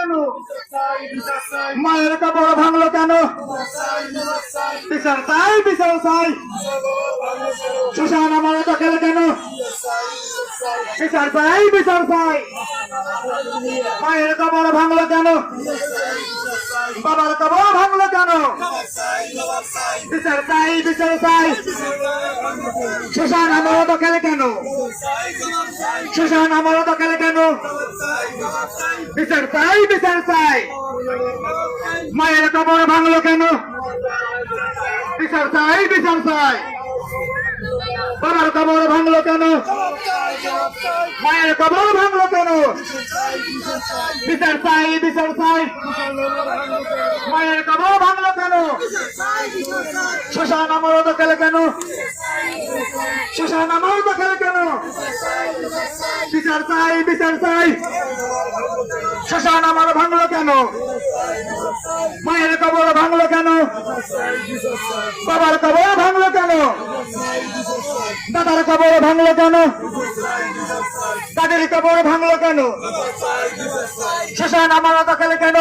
কেন মায়ের কাপড় ভাঙলো কেন? বিচার চাই বিচার চাই সুশান আমার দখল কেন? বিচার চাই বিচার চাই মায়ের কাপড় ভাঙলো কেন? বাবার কাপড় ভাঙলো কেন? বিচার চাই বিচার চাই সুশান আমার দখল কেন সুশান আমার দখল কেন? বিচার চাই বিচার চাই মায়ের কাপড় ভাঙলো কেন? বিচার চাই বিচার চাই বাবার কাপড় ভাঙলো কেন? মায়ের কাপড় ভাঙলো কেন? বিচার চাই বিচার চাই মায়ের কাপড় ভাঙলো কেন? শ্মশান আমার দখলে কেন? আমার কেন? বিচার চাই বিচার চাই। শ্মশান আমার ভাঙলো কেন? মায়ের কবর ভাঙলো কেন? বাবার কবর ভাঙলো কেন? দাদার কবর ভাঙলো কেন? দাদের কবর ভাঙলো কেন? শ্মশান আমার দখলে কেন?